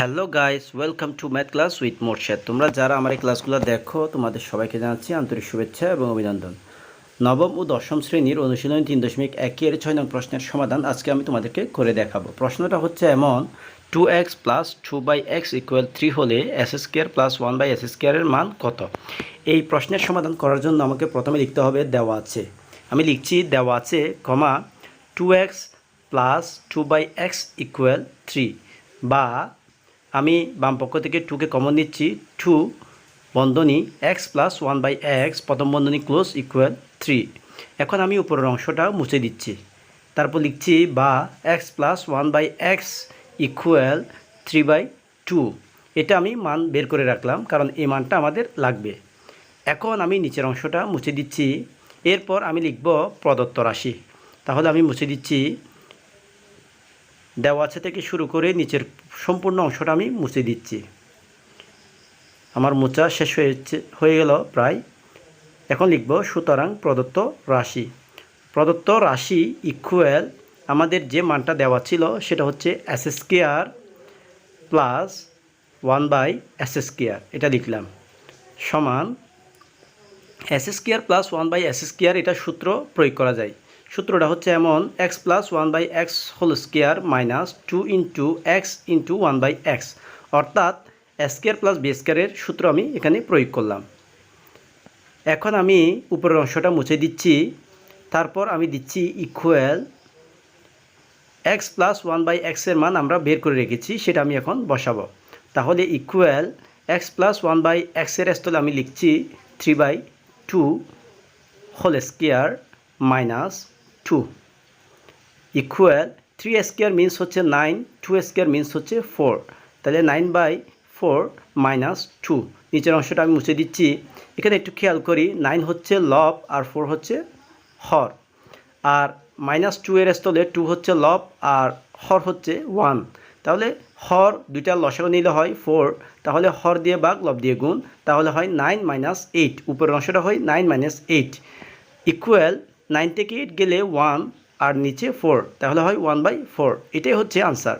Hello guys, welcome to math class with Morshed. তোমরা যারা আমার এই ক্লাসগুলো দেখো, তোমাদের সবাইকে জানাচ্ছি আন্তরিক শুভেচ্ছা এবং অভিনন্দন। নবম ও দশম শ্রেণির অনুশীলন তিন দশমিক একের ছয় নং প্রশ্নের সমাধান আজকে আমি তোমাদেরকে করে দেখাবো। প্রশ্নটা হচ্ছে এমন two x plus two by x equal three হলে S square plus one by S স্কোয়ারের মান কত? এই প্রশ্নের সমাধান করার জন্য আমাকে প্রথমে লিখতে হবে দেওয়া আছে। আমি লিখছি দেওয়া আছে, কমা two x plus two by x equal three বা আমি বাম পক্ষ থেকে টুকে কমন নিচ্ছি। টু বন্ধনী x plus one by x প্রথম বন্ধনী ক্লোজ ইকুয়াল থ্রি এখন আমি উপরের অংশটা মুছে দিচ্ছি। তারপর লিখছি বা x plus one by x equal three by two এটা আমি মান বের করে রাখলাম, কারণ এই মানটা আমাদের লাগবে। এখন আমি নিচের অংশটা মুছে দিচ্ছি। এরপর আমি লিখব প্রদত্ত রাশি। তাহলে আমি মুছে দিচ্ছি দেওয়া আছে থেকে শুরু করে নিচের সম্পূর্ণ অংশটা আমি মুছে দিচ্ছি। আমার মোচা শেষ হয়েছে, হয়ে গেল প্রায়। এখন লিখব, সুতরাং প্রদত্ত রাশি। প্রদত্ত রাশি ইকুয়াল আমাদের যে মানটা দেওয়া ছিল সেটা হচ্ছে s square plus one by s square এটা লিখলাম। সমান s square plus one by s square এটা সূত্র প্রয়োগ করা যায়। সূত্রটা হচ্ছে এমন x plus one by x whole square minus two into x into one by x অর্থাৎ স্কোয়ার প্লাস বি স্কোয়ারের সূত্র আমি এখানে প্রয়োগ করলাম। এখন আমি উপরের অংশটা মুছে দিচ্ছি, তারপর আমি দিচ্ছি equal x plus one by এক্সের মান আমরা বের করে রেখেছি, সেটা আমি এখন বসাবো। তাহলে equal x plus one by এক্সের স্থলে আমি লিখছি three by two whole square minus two equal three square means হচ্ছে নাইন টু স্কোয়ার মিনস হচ্ছে ফোর তাহলে nine by four minus two নিচের অংশটা আমি মুছে দিচ্ছি। এখানে একটু খেয়াল করি নাইন হচ্ছে লব আর ফোর হচ্ছে হর। আর মাইনাস টু এর স্থলে টু হচ্ছে লব আর হর হচ্ছে ওয়ান তাহলে হর দুইটা লসাগু নিলে হয় ফোর তাহলে হর দিয়ে বাঘ লব দিয়ে গুণ। তাহলে হয় নাইন মাইনাস এইট উপরের অংশটা হয় nine minus eight equal nine থেকে এইট গেলে ওয়ান আর নিচে ফোর তাহলে হয় ওয়ান বাই ফোর এটাই হচ্ছে আনসার